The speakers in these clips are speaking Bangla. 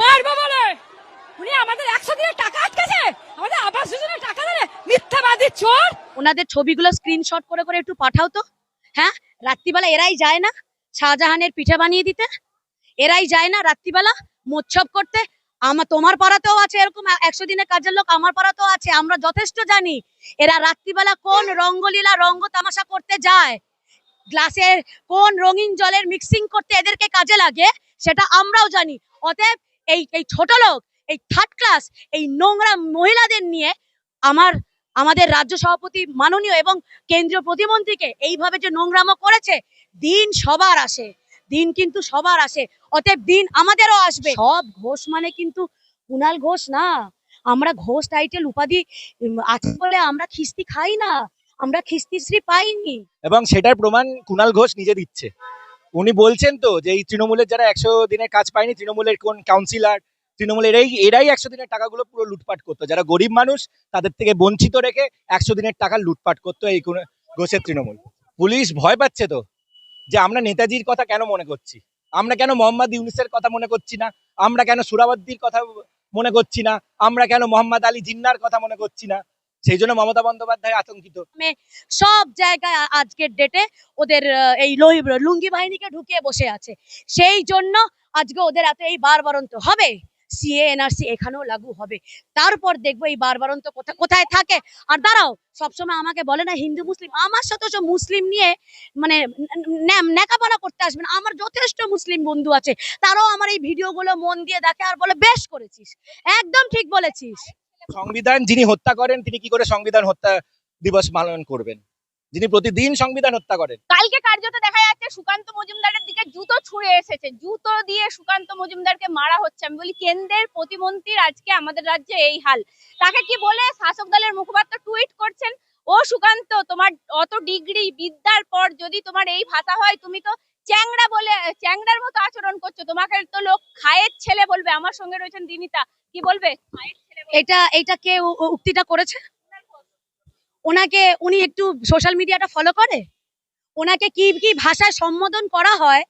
মারবো বলে। উনি আমাদের একশো দিনের টাকা আটকেছে। আমাদের আবাস যোজনার টাকা দেবে। মিথ্যাবাদী চোর। ওনাদের ছবিগুলো স্ক্রিনশট করে করে একটু পাঠাও তো। হ্যাঁ? রাত্রিবেলা এরাই যায় না শাহজাহানের পিঠে বানিয়ে দিতে। এরাই যায় না রাত্রিবেলা মোচ্ছব করতে। আমার তোমার পাড়াতেও আছে এরকম একশো দিনের কাজের লোক, আমার পাড়াতেও আছে, আমরা যথেষ্ট জানি। এরা রাত্রিবেলা কোন রঙ্গলীলা, রঙ্গ তামাশা করতে যায়? গ্লাসের কোন রঙিন জলের মিক্সিং করতে এদেরকে কাজে লাগে? সেটা আমরাও জানি। অতএব এই এই ছোট লোক, এই থার্ড ক্লাস এই নোংরা মহিলাদের নিয়ে আমার, আমাদের রাজ্য সভাপতি মাননীয় এবং কেন্দ্রীয় প্রতিমন্ত্রীকে এইভাবে যে নোংরামো করেছে, দিন সবার আসে, দিন কিন্তু সবার আসে, অতএব দিন আমাদেরও আসবে। সব ঘোষ মানে কিন্তু কুণাল ঘোষ না, আমরা ঘোষ টাইটেল উপাধি আছে বলে আমরা খিস্তি খাই না, আমরা খিস্তিশ্রী পাইনি। এবং সেটার প্রমাণ কুণাল ঘোষ নিজে দিচ্ছে। উনি বলছেন তো যে এই তৃণমূলের যারা একশো দিনের কাজ পায়নি, তৃণমূলের কোন কাউন্সিলর তৃণমূলের এই, এরাই একশো দিনের টাকাগুলো পুরো লুটপাট করতো। যারা গরিব মানুষ, তাদের থেকে বঞ্চিত রেখে একশো দিনের টাকা লুটপাট করতো এই কোন- ঘোষের তৃণমূল। পুলিশ ভয় পাচ্ছে তো যে আমরা নেতাজির কথা কেন মনে করছি? আমরা কেন মোহাম্মদ ইউনিসের কথা মনে করছি না? আমরা কেন সুরাবদ্দির কথা মনে করছি না? আমরা কেন মোহাম্মদ আলী জিন্নার কথা মনে করছি না? সেই জন্য মমতা বন্দ্যোপাধ্যায় আতঙ্কিত। সব জায়গায় আজকের ডেটে ওদের এই লুঙ্গি বাহিনীকে ঢুকিয়ে বসে আছে। সেই জন্য আজকে ওদের এত এই বারবারন্ত হবে? সিএ এনআরসি এখানেও লাগু হবে। তারপর দেখব এই বারবারন্ত কোথায় থাকে। আর দাঁড়াও, সবসময় আমাকে বলে না, হিন্দু, মুসলিম, আমার সাথে সব মুসলিম নিয়ে মানে নেকাপানা করতে আসবে না। আমার যথেষ্ট মুসলিম বন্ধু আছে। তারাও আমার এই ভিডিওগুলো মন দিয়ে দেখে আর বলে, বেশ করেছিস। একদম ঠিক বলেছিস। সংবিধান যিনি হত্যা করেন, তিনি কি করে সংবিধান হত্যা দিবস পালন করবেন? যিনি প্রতিদিন সংবিধান হত্যা করেন। কালকে কার্যত দেখা যাচ্ছে সুকান্ত মজুমদারের দিকে জুতো ছুঁড়ে এসেছে। জুতো দিয়ে সুকান্ত মজুমদারকে মারা হচ্ছে। আমি বলি, কেন্দ্রের প্রতিমন্ত্রীর আজকে আমাদের রাজ্যে এই হাল। তাকে কি বলে শাসক দলের মুখপাত্র টুইট করছেন? ও সুকান্ত, তোমার অত ডিগ্রি বিদ্যার পর যদি তোমার এই ভাষা হয়, তুমি তো চ্যাংড়া বলে, চ্যাংড়ার মতো আচরণ করছ। তোমাকে তো লোক খায়ের ছেলে বলবে। আমার সঙ্গে রয়েছেন দিনিতা। কি বলবে? খায়ের। এটা এটা কে উক্তিটা করেছে? ওনাকে, উনি একটু সোশ্যাল মিডিয়াটা ফলো করে? ওনাকে কি কি ভাষায় সম্বোধন করা হয়?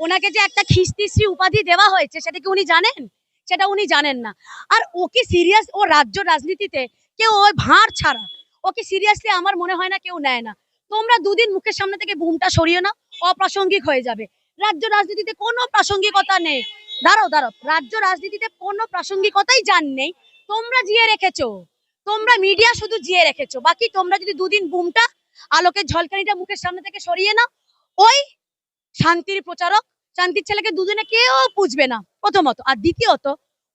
ওনাকে যে একটা খিস্তিশ্রী উপাধি দেওয়া হয়েছে, সেটা কি উনি জানেন? সেটা উনি জানেন না। আর ও কি সিরিয়াস ও রাজ্য রাজনীতিতে কেউ ওই ভাঁড় ছাড়া। ওকে সিরিয়াসলি আমার মনে হয় না, কেউ নেয় না। তোমরা দুদিন মুখের সামনে থেকে বুমটা সরিয়ে না অপ্রাসঙ্গিক হয়ে যাবে। রাজ্য রাজনীতিতে কোনো প্রাসঙ্গিকতা নেই। দাঁড়াও দাঁড়াও। রাজ্য রাজনীতিতে কোনো প্রাসঙ্গিকতাই জান নেই। তোমরা জিয়ে রেখেছো। তোমরা মিডিয়া শুধু জিয়ে রেখেছো। বাকি তোমরা যদি দুদিন বুমটা আলোকের ঝলকানিটা মুখের সামনে থেকে সরিয়ে নাও, ওই শান্তির প্রচারক, শান্তির ছেলেকে দুদিনে কেউ বুঝবে না। প্রথমত। আর দ্বিতীয়ত,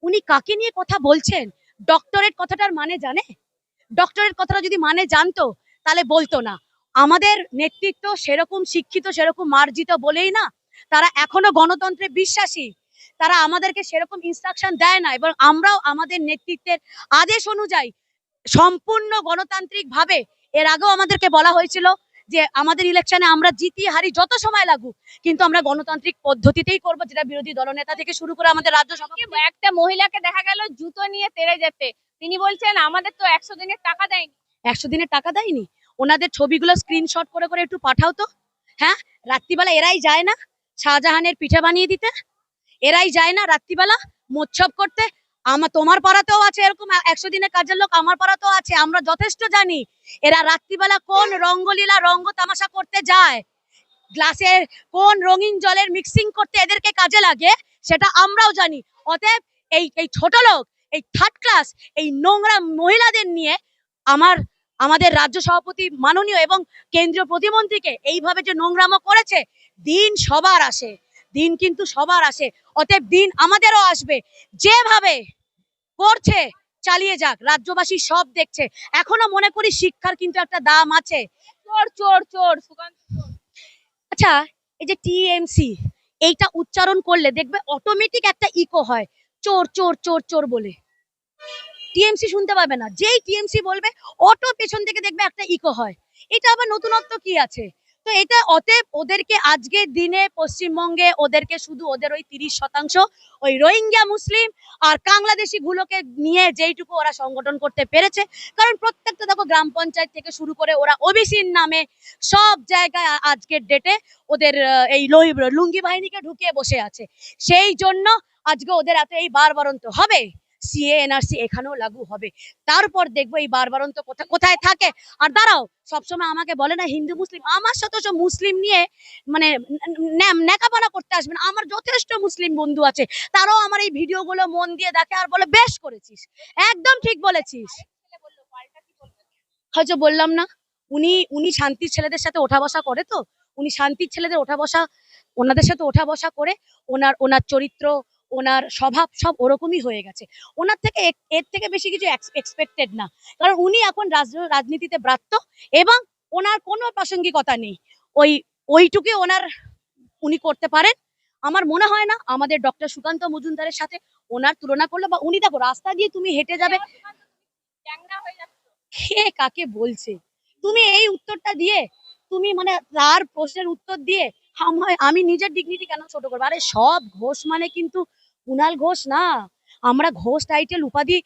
উনি কাকে নিয়ে কথা বলছেন? ডক্টরেট কথাটার মানে জানে? ডক্টরেট কথাটা যদি মানে জানতো, তাহলে বলতো না। আমাদের নেতৃত্ব সেরকম শিক্ষিত, সেরকম মার্জিত বলেই না। তারা এখনও গণতন্ত্রে বিশ্বাসী। তারা আমাদেরকে সেরকম ইনস্ট্রাকশন দেয় না এবং আমরাও আমাদের নেতৃত্বের আদেশ অনুযায়ী সম্পূর্ণ গণতান্ত্রিক ভাবে এর আগেও আমাদেরকে বলা হয়েছিল যে আমাদের ইলেকশনে আমরা জিতি হারি যত সময় লাগুক কিন্তু আমরা গণতান্ত্রিক পদ্ধতিতেই করব যেটা বিরোধী দলনেতা থেকে শুরু করে আমাদের রাজ্য সভাপতি একটা মহিলাকে দেখা গেল জুতো নিয়ে তেড়ে যেতে। তিনি বলছেন আমাদের তো একশো দিনের টাকা দেয়নি। একশো দিনের টাকা দেয়নি? ওনাদের ছবিগুলো স্ক্রিনশট করে করে একটু পাঠাও তো। হ্যাঁ? রাত্রিবেলা এরাই যায় না। শাহজাহানের পিঠে বানিয়ে দিতে। এরাই যায় না রাত্রিবেলা মোচ্ছব করতে। আমার তোমার পাড়াতেও আছে এরকম একশো দিনের কাজের লোক আমার পাড়াতেও আছে আমরা যথেষ্ট জানি। এরা রাত্রিবেলা কোন রঙ্গলীলা রঙ্গ তামাশা করতে যায়? গ্লাসের কোন রঙিন জলের মিক্সিং করতে এদেরকে কাজে লাগে সেটা আমরাও জানি। অতএব এই এই ছোট লোক এই থার্ড ক্লাস এই নোংরা মহিলাদের নিয়ে আমার আমাদের রাজ্য সভাপতি মাননীয় এবং কেন্দ্রীয় প্রতিমন্ত্রীকে এইভাবে যে নোংরামো করেছে দিন সবার আসে। দিন কিন্তু সবার আসে অতএব দিন আমাদেরও আসবে। যেভাবে করছে চালিয়ে যাক রাজ্যবাসী সব দেখছে। এখনও মনে করি শিক্ষার কিন্তু একটা দাম আছে। চোর চোর চোর। আচ্ছা এই যে টিএমসি এইটা উচ্চারণ করলে দেখবে অটোমেটিক একটা ইকো হয়। চোর চোর চোর চোর বলে। টিএমসি শুনতে পাবে না। যেই টিএমসি বলবে অটো পেছন থেকে দেখবে একটা ইকো হয়। এটা আবার নতুনত্ব কি আছে? তো এটা অতএব ওদেরকে আজকের দিনে পশ্চিমবঙ্গে ওদেরকে শুধু ওদের ওই তিরিশ শতাংশ, ওই রোহিঙ্গা মুসলিম আর বাংলাদেশি গুলোকে নিয়ে যেইটুকু ওরা সংগঠন করতে পেরেছে। কারণ প্রত্যেকটা দেখো গ্রাম পঞ্চায়েত থেকে শুরু করে ওরা ওবিসির নামে সব জায়গায় আজকের ডেটে ওদের এই লুঙ্গি বাহিনীকে ঢুকিয়ে বসে আছে। সেই জন্য আজকে ওদের এত এই বারবারন্ত হবে? সিএ এনআরসি এখানেও লাগু হবে। তারপর দেখব এই বারবারন্ত কোথায় কোথায় থাকে। আর দাঁড়াও, সবসময় আমাকে বলে না, হিন্দু, মুসলিম, আমার সাথে সব মুসলিম নিয়ে মানে নেকাপানা করতে আসবেন আমার যথেষ্ট মুসলিম বন্ধু আছে। তারাও আমার এই ভিডিওগুলো মন দিয়ে দেখে আর বলে, বেশ করেছিস। একদম ঠিক বলেছিস। হয়তো বললাম না, উনি উনি শান্তির ছেলেদের সাথে ওঠা বসা করে তো। উনি শান্তির ছেলেদের ওঠা বসা ওনাদের সাথে ওঠা বসা করে ওনার ওনার চরিত্র ওনার স্বভাব সব ওরকমই হয়ে গেছে। ওনার থেকে এর- থেকে বেশি কিছু এক্সপেক্টেড না। কারণ উনি এখন রাজ- রাজনীতিতে ব্রাত্য এবং ওনার কোনো প্রাসঙ্গিকতা নেই। ওই ওইটুকু ওনার উনি করতে পারেন। আমার মনে হয় না আমাদের ডক্টর সুকান্ত মজুমদারের সাথে ওনার তুলনা করলে বা উনি দেখো রাস্তা দিয়ে তুমি হেঁটে যাবে। কে কাকে বলছে? তুমি এই উত্তরটা দিয়ে তুমি মানে তার প্রশ্নের উত্তর দিয়ে আমি নিজের ডিগনিটি কেন ছোট করব? আরে সব ঘোষ মানে কিন্তু কুণাল ঘোষ না। আমরা ঘোষ টাইটেল উপাধি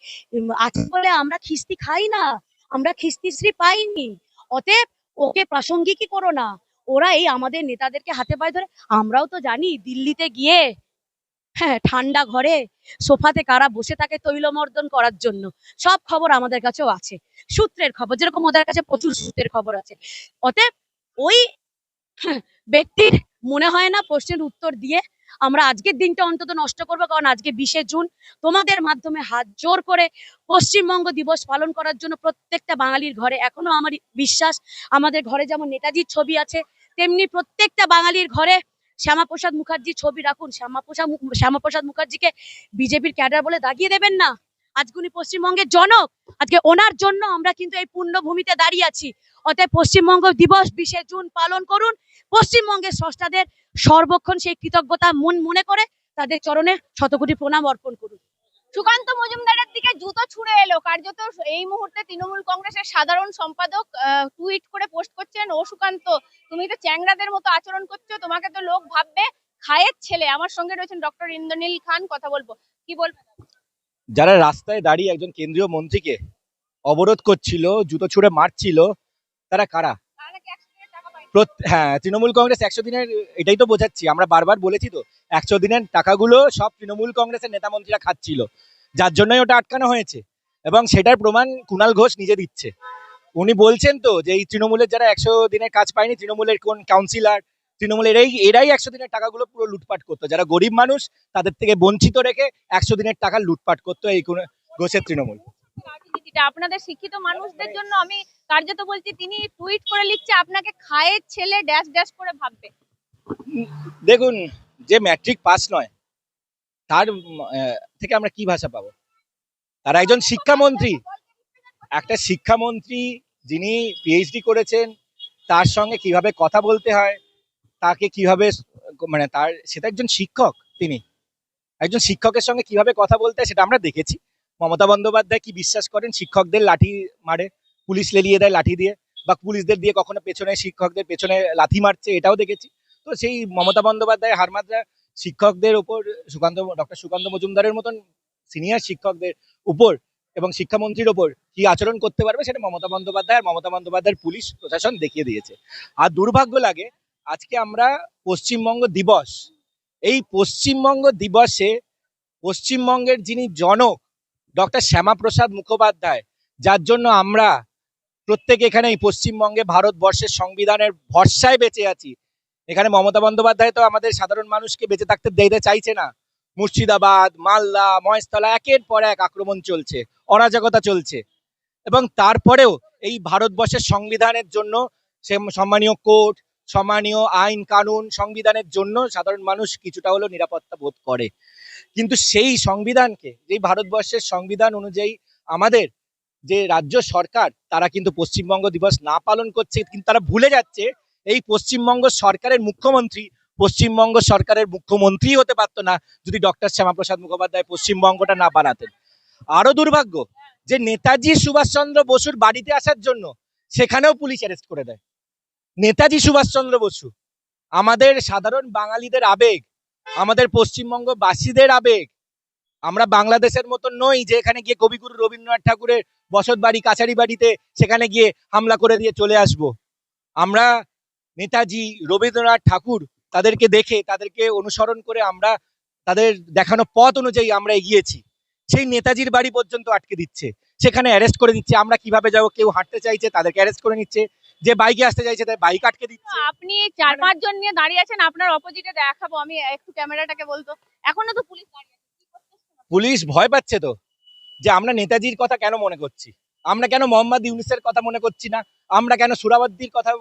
আছে বলে আমরা খিস্তি খাই না। আমরা খিস্তিশ্রী পাইনি। অতএব ওকে প্রাসঙ্গিকই করো না। ওরা এই আমাদের নেতাদেরকে হাতে পায়ে ধরে আমরাও তো জানি দিল্লিতে গিয়ে হ্যাঁ ঠান্ডা ঘরে সোফাতে কারা বসে থাকে তৈলমর্দন করার জন্য। সব খবর আমাদের কাছেও আছে। সূত্রের খবর যেরকম ওদের কাছে প্রচুর সূত্রের খবর আছে। অতএব ওই হ্যাঁ, ব্যক্তির মনে হয় না প্রশ্নের উত্তর দিয়ে আমরা আজকের দিনটা অন্তত নষ্ট করব, কারণ আজকে বিশে জুন। তোমাদের মাধ্যমে হাত জোর করে পশ্চিমবঙ্গ দিবস পালন করার জন্য প্রত্যেকটা বাঙালির ঘরে এখনও আমার বিশ্বাস, আমাদের ঘরে যেমন নেতাজির ছবি আছে, তেমনি প্রত্যেকটা বাঙালির ঘরে শ্যামাপ্রসাদ মুখার্জির ছবি রাখুন। শ্যামাপ্রসাদ শ্যামাপ্রসাদ মুখার্জিকে বিজেপির ক্যাডার বলে দাগিয়ে দেবেন না। আজকে উনি পশ্চিমবঙ্গের জনক। আজকে ওনার জন্য আমরা কিন্তু এই পুণ্যভূমিতে দাঁড়িয়ে আছি। অতএব পশ্চিমবঙ্গ দিবস বিশে জুন পালন করুন। পশ্চিমবঙ্গের স্রষ্টাদের সর্বক্ষণ সেই কৃতজ্ঞতা মন মনে করে তাদের চরণে শতকোটি প্রণাম অর্পণ করুন। সুকান্ত মজুমদারের দিকে জুতো ছুঁড়ে এলো। কার্যত এই মুহূর্তে তৃণমূল কংগ্রেসের সাধারণ সম্পাদক টুইট করে পোস্ট করছেন, ও সুকান্ত, তুমি তো চ্যাংরাদের মতো আচরণ করছ, তোমাকে তো লোক ভাববে, খায়ের ছেলে। আমার সঙ্গে রয়েছেন ডক্টর ইন্দ্রনীল খান, কথা বলব। কি বলবেন যারা রাস্তায় দাঁড়িয়ে একজন কেন্দ্রীয় মন্ত্রীকে অবরোধ করছিল, জুতো ছুঁড়ে মারছিল, তারা কারা? হ্যাঁ তৃণমূল কংগ্রেস একশো দিনের, এটাই তো বোঝাচ্ছি, আমরা বারবার বলেছি তো, একশো দিনের টাকাগুলো সব তৃণমূল কংগ্রেসের নেতা মন্ত্রীরা খাচ্ছিল, যার জন্যই ওটা আটকানো হয়েছে, এবং সেটার প্রমাণ কুণাল ঘোষ নিজে দিচ্ছে। উনি বলছেন তো যে এই তৃণমূলের যারা একশো দিনের কাজ পায়নি, তৃণমূলের কোন কাউন্সিলর তৃণমূলের এই, এরাই একশো দিনের টাকাগুলো পুরো লুটপাট করতো, যারা গরিব মানুষ তাদের থেকে বঞ্চিত রেখে একশো দিনের টাকা লুটপাট করতো এই ঘোষের তৃণমূল। আপনাদের শিক্ষিত মানুষদের জন্য আমি কার্যত বলছি তিনি টুইট করে লিখছে, আপনাকে খায়ের ছেলে ড্যাশ ড্যাশ করে ভাববে। দেখুন, যে ম্যাট্রিক পাস নয়, তার থেকে আমরা কি ভাষা পাবো? তারা একজন শিক্ষামন্ত্রী, একটা শিক্ষামন্ত্রী যিনি পিএইচডি করেছেন, তার সঙ্গে কীভাবে কথা বলতে হয়, তাকে কীভাবে মানে তার, সেটা একজন শিক্ষক তিনি। একজন শিক্ষকের সঙ্গে কীভাবে কথা বলতে হয়, সেটা আমরা দেখেছি। মমতা বন্দ্যোপাধ্যায় কি বিশ্বাস করেন? শিক্ষকদের লাঠি মারে। পুলিশ লেলিয়ে দেয় লাঠি দিয়ে, বা পুলিশদের দিয়ে কখনো পেছনে শিক্ষকদের পেছনে লাথি মারছে, এটাও দেখেছি। তো সেই মমতা বন্দ্যোপাধ্যায় হারমাত্রা শিক্ষকদের উপর, সুকান্ত, ডক্টর সুকান্ত মজুমদারের মতন সিনিয়র শিক্ষকদের উপর এবং শিক্ষামন্ত্রীর ওপর কি আচরণ করতে পারবে, সেটা মমতা বন্দ্যোপাধ্যায় আর মমতা বন্দ্যোপাধ্যায়ের পুলিশ প্রশাসন দেখিয়ে দিয়েছে। আর দুর্ভাগ্য লাগে, আজকে আমরা পশ্চিমবঙ্গ দিবস, এই পশ্চিমবঙ্গ দিবসে পশ্চিমবঙ্গের যিনি জনক, ডক্টর শ্যামাপ্রসাদ মুখোপাধ্যায়, যার জন্য আমরা প্রত্যেকে এখানে এই পশ্চিমবঙ্গে ভারতবর্ষের সংবিধানের ভরসায় বেঁচে আছি। এখানে মমতা বন্দ্যোপাধ্যায় তো আমাদের সাধারণ মানুষকে বেঁচে থাকতে দিতে চাইছে না। মুর্শিদাবাদ, মালদা, মহেশতলা একের পর এক আক্রমণ চলছে, অরাজকতা চলছে। এবং তারপরেও এই ভারতবর্ষের সংবিধানের জন্য সে সম্মানীয় কোর্ট, সম্মানীয় আইন কানুন সংবিধানের জন্য সাধারণ মানুষ কিছুটা হলেও নিরাপত্তা বোধ করে। কিন্তু সেই সংবিধানকে, যেই ভারতবর্ষের সংবিধান অনুযায়ী আমাদের যে রাজ্য সরকার, তারা কিন্তু পশ্চিমবঙ্গ দিবস না পালন করছে, কিন্তু তারা ভুলে যাচ্ছে এই পশ্চিমবঙ্গ সরকারের মুখ্যমন্ত্রী। পশ্চিমবঙ্গ সরকারের মুখ্যমন্ত্রী হতে পারতো না যদি ডক্টর শ্যামাপ্রসাদ মুখোপাধ্যায় পশ্চিমবঙ্গটা না বানাতেন। আরও দুর্ভাগ্য যে নেতাজি সুভাষচন্দ্র বসুর বাড়িতে আসার জন্য সেখানেও পুলিশ অ্যারেস্ট করে দেয়। নেতাজি সুভাষচন্দ্র বসু, আমাদের সাধারণ বাঙালিদের আবেগ, আমাদের পশ্চিমবঙ্গবাসীদের আবেগ আমরা বাংলাদেশের মতন নই যে এখানে গিয়ে কবিগুরু রবীন্দ্রনাথ ঠাকুরের বসত বাড়ি, কাছারি বাড়িতে সেখানে গিয়ে হামলা করে দিয়ে চলে আসব। আমরা নেতাজি রবীন্দ্রনাথ ঠাকুর তাদেরকে দেখে, তাদেরকে অনুসরণ করে আমরা তাদের দেখানো পথ অনুযায়ী আমরা এগিয়েছি। সেই নেতাজির বাড়ি পর্যন্ত আটকে দিচ্ছে। সেখানে অ্যারেস্ট করে দিচ্ছে। আমরা কীভাবে যাব? কেউ হাঁটতে চাইছে, তাদেরকে অ্যারেস্ট করে নিচ্ছে। যে বাইকে আসতে চাইছে তাই বাইক আটকে দিচ্ছে। আপনি চার মানে- পাঁচ জন নিয়ে দাঁড়িয়ে আছেন, আপনার অপোজিটে দেখাবো। আমি একটু ক্যামেরাটাকে বলতো। এখনও তো পুলিশ দাঁড়িয়ে? পুলিশ ভয় পাচ্ছে তো যে আমরা নেতাজির কথা কেন মনে করছি? আমরা কেন মোহাম্মদ ইউনুসের কথা মনে করছি না? আমরা কেন সুরাবদ্দির কথা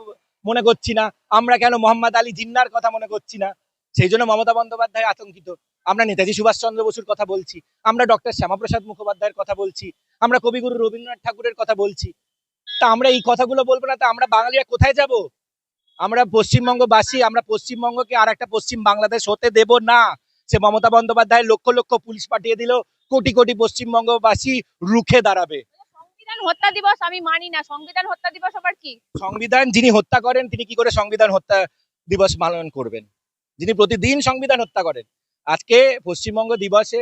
মনে করছি না? আমরা কেন মোহাম্মদ আলী জিন্নার কথা মনে করছি না? সেই জন্য মমতা বন্দ্যোপাধ্যায় আতঙ্কিত। আমরা নেতাজি সুভাষচন্দ্র বসুর কথা বলছি। আমরা ডক্টর শ্যামাপ্রসাদ মুখোপাধ্যায়ের কথা বলছি। আমরা কবিগুরু রবীন্দ্রনাথ ঠাকুরের কথা বলছি। তা আমরা এই কথাগুলো বলব না, তা আমরা বাঙালিরা কোথায় যাব? আমরা পশ্চিমবঙ্গবাসী, আমরা পশ্চিমবঙ্গকে আর একটা পশ্চিম বাংলাদেশ হতে দেব না। সে মমতা বন্দ্যোপাধ্যায় লক্ষ লক্ষ পুলিশ পাঠিয়ে দিল কোটি কোটি পশ্চিমবঙ্গবাসী রুখে দাঁড়াবে। সংবিধান হত্যা দিবস আমি মানি না সংবিধান হত্যা দিবস আবার কি? সংবিধান যিনি হত্যা করেন তিনি কি করে সংবিধান হত্যা দিবস পালন করবেন? যিনি প্রতিদিন সংবিধান হত্যা করেন। আজকে পশ্চিমবঙ্গ দিবসে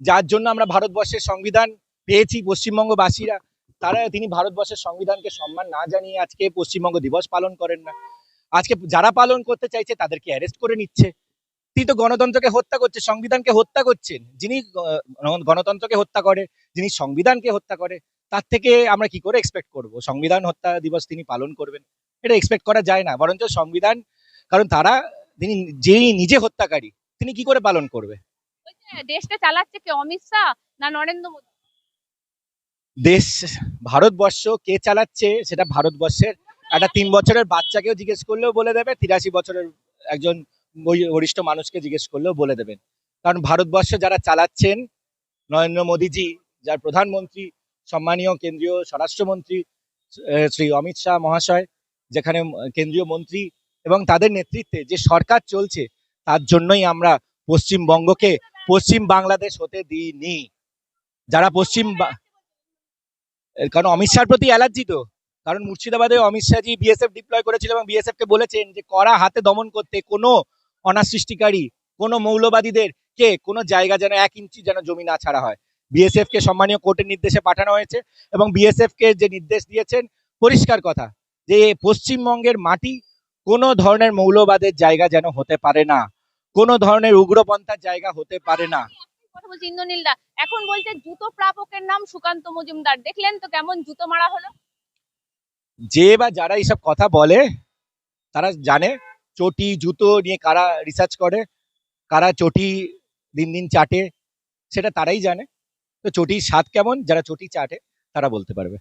যার জন্য আমরা ভারতবর্ষের সংবিধান পেয়েছি পশ্চিমবঙ্গবাসীরা তারা তিনি ভারতবর্ষের সংবিধানকে সম্মান না জানিয়ে আজকে পশ্চিমবঙ্গ দিবস পালন করেন না। আজকে যারা পালন করতে চাইছে তাদেরকে অ্যারেস্ট করে নিচ্ছে। তিনি তো গণতন্ত্রকে হত্যা করছে সংবিধানকে হত্যা করছেন। যিনি গণতন্ত্রকে হত্যা করে যিনি সংবিধানকে হত্যা করে তার থেকে আমরা কি করে এক্সপেক্ট করব? সংবিধান হত্যা দিবস তিনি পালন করবেন এটা এক্সপেক্ট করা যায় না। বরঞ্চ সংবিধান কারণ তারা তিনি যেই নিজে হত্যাকারী তিনি কি করে পালন করবে? দেশটা চালাচ্ছে কে অমিত শাহ না নরেন্দ্র মোদী? দেশ ভারতবর্ষ কে চালাচ্ছে সেটা ভারতবর্ষের একটা তিন বছরের বাচ্চাকেও জিজ্ঞেস করলেও বলে দেবে তিরাশি বছরের একজন বরিষ্ঠ মানুষকে জিজ্ঞেস করলেও বলে দেবেন। কারণ ভারতবর্ষ যারা চালাচ্ছেন, নরেন্দ্র মোদীজি, যার প্রধানমন্ত্রী, সম্মানীয় কেন্দ্রীয় স্বরাষ্ট্রমন্ত্রী শ্রী অমিত শাহ মহাশয়, যেখানে কেন্দ্রীয় মন্ত্রী এবং তাদের নেতৃত্বে যে সরকার চলছে, তার জন্যই আমরা পশ্চিমবঙ্গকে পশ্চিম বাংলাদেশ হতে দিইনি। যারা পশ্চিম কারণ অমিত শাহর প্রতি অ্যালার্জি তো। কারণ মুর্শিদাবাদে অমিত শাহজি বিএসএফ ডিপ্লয় করেছিল এবং বিএসএফ কে বলেছেন যে, কড়া হাতে দমন করতে কোনো অনাসৃষ্টিকারী কোনো মৌলবাদীদের কে কোনো জায়গা যেন এক ইঞ্চি যেন জমি না ছাড়া হয়। বিএসএফ কে সম্মানীয় কোর্টের নির্দেশে পাঠানো হয়েছে এবং বিএসএফ কে যে নির্দেশ দিয়েছেন পরিষ্কার কথা যে পশ্চিমবঙ্গের মাটি কোনো ধরনের মৌলবাদের জায়গা যেন হতে পারে না কোনো ধরনের উগ্রপন্থার জায়গা হতে পারে না। বলছি এখন বলছে জুতো প্রাপকের নাম সুকান্ত মজুমদার। দেখলেন তো কেমন জুতো মারা হলো? যে বা যারা এইসব কথা বলে তারা জানে চটি, জুতো নিয়ে কারা রিসার্চ করে, কারা চটি দিন দিন চাটে, সেটা তারাই জানে। তো চটির স্বাদ কেমন? যারা চটি চাটে, তারা বলতে পারবে।